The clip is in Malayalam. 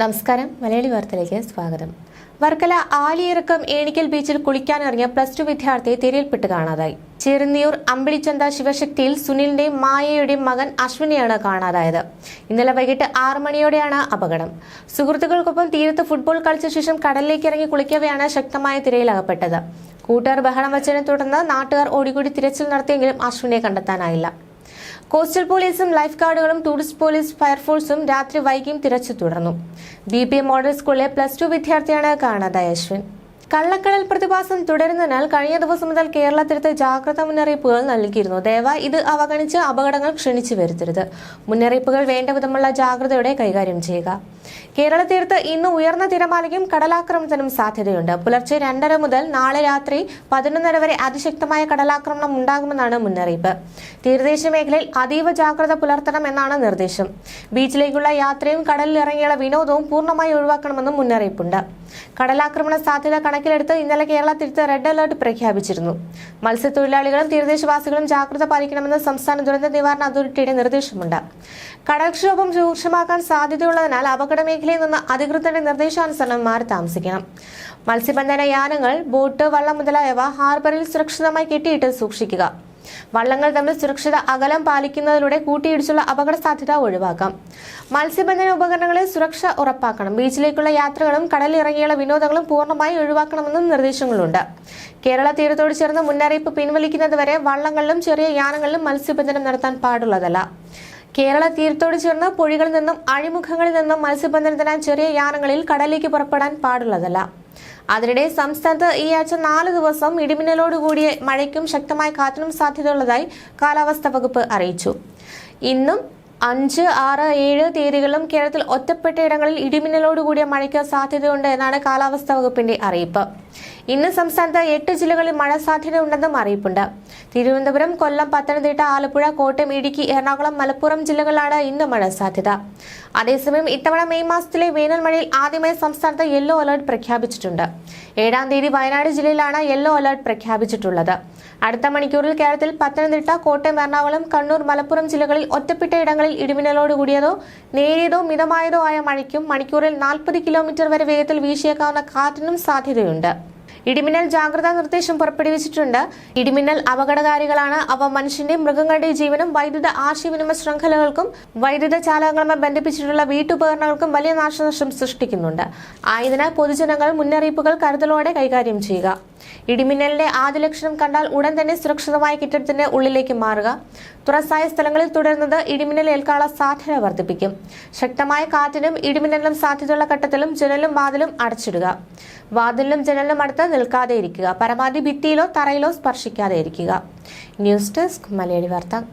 നമസ്കാരം. മലയാളി വാർത്തയിലേക്ക് സ്വാഗതം. വർക്കല ആലിയിറക്കം ഏണിക്കൽ ബീച്ചിൽ കുളിക്കാനിറങ്ങിയ പ്ലസ് ടു വിദ്യാർത്ഥിയെ തിരയിൽപ്പെട്ട് കാണാതായി. ചെറുന്നിയൂർ അമ്പിളിച്ചന്ത ശിവശക്തിയിൽ സുനിലിന്റെയും മായയുടെയും മകൻ അശ്വിനെയാണ് കാണാതായത്. ഇന്നലെ വൈകിട്ട് ആറു മണിയോടെയാണ് അപകടം. സുഹൃത്തുക്കൾക്കൊപ്പം തീരത്ത് ഫുട്ബോൾ കളിച്ച ശേഷം കടലിലേക്ക് ഇറങ്ങി കുളിക്കവെയാണ് ശക്തമായ തിരയിലകപ്പെട്ടത്. കൂട്ടുകാർ ബഹളം വച്ചതിനെ തുടർന്ന് നാട്ടുകാർ ഓടിക്കൂടി തിരച്ചിൽ നടത്തിയെങ്കിലും അശ്വിനെ കണ്ടെത്താനായില്ല. കോസ്റ്റൽ പോലീസും ലൈഫ് ഗാർഡുകളും ടൂറിസ്റ്റ് പോലീസ് ഫയർഫോഴ്സും രാത്രി വൈകിയും തിരച്ചു തുടർന്നു. ബി പി മോഡൽ സ്കൂളിലെ പ്ലസ് ടു വിദ്യാർത്ഥിയാണ് കാണാതായ അശ്വിൻ. കള്ളക്കടൽ പ്രതിഭാസം തുടരുന്നതിനാൽ കഴിഞ്ഞ ദിവസം മുതൽ കേരള തീരത്ത് ജാഗ്രതാ മുന്നറിയിപ്പുകൾ നൽകിയിരുന്നു. ദയവായി ഇത് അവഗണിച്ച് അപകടങ്ങൾ ക്ഷണിച്ചു വരുത്തരുത്. മുന്നറിയിപ്പുകൾ വേണ്ട വിധമുള്ള ജാഗ്രതയോടെ കൈകാര്യം ചെയ്യുക. കേരള തീരത്ത് ഇന്ന് ഉയർന്ന തിരമാലയ്ക്കും കടലാക്രമണത്തിനും സാധ്യതയുണ്ട്. പുലർച്ചെ രണ്ടര മുതൽ നാളെ രാത്രി പതിനൊന്നര വരെ അതിശക്തമായ കടലാക്രമണം ഉണ്ടാകുമെന്നാണ് മുന്നറിയിപ്പ്. തീരദേശ മേഖലയിൽ അതീവ ജാഗ്രത പുലർത്തണം എന്നാണ് നിർദ്ദേശം. ബീച്ചിലേക്കുള്ള യാത്രയും കടലിൽ ഇറങ്ങിയുള്ള വിനോദവും പൂർണമായി ഒഴിവാക്കണമെന്നും മുന്നറിയിപ്പുണ്ട്. കടലാക്രമണ സാധ്യത കണക്കിലെടുത്ത് ഇന്നലെ കേരള തീരത്ത് റെഡ് അലർട്ട് പ്രഖ്യാപിച്ചിരുന്നു. മത്സ്യത്തൊഴിലാളികളും തീരദേശവാസികളും ജാഗ്രത പാലിക്കണമെന്ന് സംസ്ഥാന ദുരന്ത നിവാരണ അതോറിറ്റിയുടെ നിർദ്ദേശമുണ്ട്. കടൽക്ഷോഭം രൂക്ഷമാക്കാൻ സാധ്യതയുള്ളതിനാൽ അപകട മേഖലയിൽ നിന്ന് അധികൃതരുടെ നിർദ്ദേശാനുസരണം മാറി താമസിക്കണം. മത്സ്യബന്ധന യാനങ്ങൾ ബോട്ട് വള്ളം മുതലായവ ഹാർബറിൽ സുരക്ഷിതമായി കെട്ടിയിട്ട് സൂക്ഷിക്കുക. വള്ളങ്ങൾ തമ്മിൽ സുരക്ഷിത അകലം പാലിക്കുന്നതിലൂടെ കൂട്ടിയിടിച്ചുള്ള അപകട സാധ്യത ഒഴിവാക്കാം. മത്സ്യബന്ധന ഉപകരണങ്ങളിൽ സുരക്ഷ ഉറപ്പാക്കണം. ബീച്ചിലേക്കുള്ള യാത്രകളും കടലിറങ്ങിയുള്ള വിനോദങ്ങളും പൂർണമായി ഒഴിവാക്കണമെന്നും നിർദ്ദേശങ്ങളുണ്ട്. കേരള തീരത്തോട് ചേർന്ന് മുന്നറിയിപ്പ് പിൻവലിക്കുന്നതുവരെ വള്ളങ്ങളിലും ചെറിയ യാനങ്ങളിലും മത്സ്യബന്ധനം നടത്താൻ പാടുള്ളതല്ല. കേരള തീരത്തോട് ചേർന്ന് പുഴകളിൽ നിന്നും അഴിമുഖങ്ങളിൽ നിന്നും മത്സ്യബന്ധനത്തിനായി ചെറിയ യാനങ്ങളിൽ കടലിലേക്ക് പുറപ്പെടാൻ പാടുള്ളതല്ല. അതിനിടെ സംസ്ഥാനത്ത് ഈ ആഴ്ച നാല് ദിവസം ഇടിമിന്നലോടുകൂടിയ മഴയ്ക്കും ശക്തമായ കാറ്റിനും സാധ്യതയുള്ളതായി കാലാവസ്ഥാ വകുപ്പ് അറിയിച്ചു. ഇന്നും അഞ്ച് ആറ് ഏഴ് തീയതികളിലും കേരളത്തിൽ ഒറ്റപ്പെട്ട ഇടങ്ങളിൽ ഇടിമിന്നലോടുകൂടിയ മഴയ്ക്ക് സാധ്യതയുണ്ട് എന്നാണ് കാലാവസ്ഥാ വകുപ്പിന്റെ അറിയിപ്പ്. ഇന്ന് സംസ്ഥാനത്ത് എട്ട് ജില്ലകളിൽ മഴ സാധ്യതയുണ്ടെന്നും അറിയിപ്പുണ്ട്. തിരുവനന്തപുരം കൊല്ലം പത്തനംതിട്ട ആലപ്പുഴ കോട്ടയം ഇടുക്കി എറണാകുളം മലപ്പുറം ജില്ലകളിലാണ് ഇന്ന് മഴ സാധ്യത. അതേസമയം ഇത്തവണ മെയ് മാസത്തിലെ വേനൽ മഴയിൽ ആദ്യമായി സംസ്ഥാനത്ത് യെല്ലോ അലർട്ട് പ്രഖ്യാപിച്ചിട്ടുണ്ട്. ഏഴാം തീയതി വയനാട് ജില്ലയിലാണ് യെല്ലോ അലർട്ട് പ്രഖ്യാപിച്ചിട്ടുള്ളത്. അടുത്ത മണിക്കൂറിൽ കേരളത്തിൽ പത്തനംതിട്ട കോട്ടയം എറണാകുളം കണ്ണൂർ മലപ്പുറം ജില്ലകളിൽ ഒറ്റപ്പെട്ട ഇടങ്ങളിൽ ഇടിമിന്നലോട് കൂടിയതോ നേരിയതോ മിതമായതോ ആയ മഴയ്ക്കും മണിക്കൂറിൽ നാൽപ്പത് കിലോമീറ്റർ വരെ വേഗത്തിൽ വീശിയേക്കാവുന്ന കാറ്റിനും സാധ്യതയുണ്ട്. ഇടിമിന്നൽ ജാഗ്രതാ നിർദ്ദേശം പുറപ്പെടുവിച്ചിട്ടുണ്ട്. ഇടിമിന്നൽ അപകടകാരികളാണ്. അവ മനുഷ്യന്റെയും മൃഗങ്ങളുടെയും ജീവനും വൈദ്യുത ആശയവിനിമയ ശൃംഖലകൾക്കും വൈദ്യുത ചാലകങ്ങളുമായി ബന്ധിപ്പിച്ചിട്ടുള്ള വീട്ടുപകരണങ്ങൾക്കും വലിയ നാശനഷ്ടം സൃഷ്ടിക്കുന്നുണ്ട്. ആയതിനാൽ പൊതുജനങ്ങൾ മുന്നറിയിപ്പുകൾ കരുതലോടെ കൈകാര്യം ചെയ്യുക. ഇടിമിന്നലിന്റെ ആദ്യ ലക്ഷണം കണ്ടാൽ ഉടൻ തന്നെ സുരക്ഷിതമായ കെട്ടിടത്തിന്റെ ഉള്ളിലേക്ക് മാറുക. തുറസായ സ്ഥലങ്ങളിൽ തുടരുന്നത് ഇടിമിന്നൽ ഏൽക്കാനുള്ള സാധ്യത വർദ്ധിപ്പിക്കും. ശക്തമായ കാറ്റിനും ഇടിമിന്നലിനും സാധ്യതയുള്ള ഘട്ടത്തിലും ജനലും വാതിലും അടച്ചിടുക. വാതിലിനും ജനലിനും അടുത്ത് നിൽക്കാതെ ഇരിക്കുക. പരമാവധി ഭിത്തിയിലോ തറയിലോ സ്പർശിക്കാതെ ഇരിക്കുക. ന്യൂസ് ഡെസ്ക് മലയാളി വാർത്ത.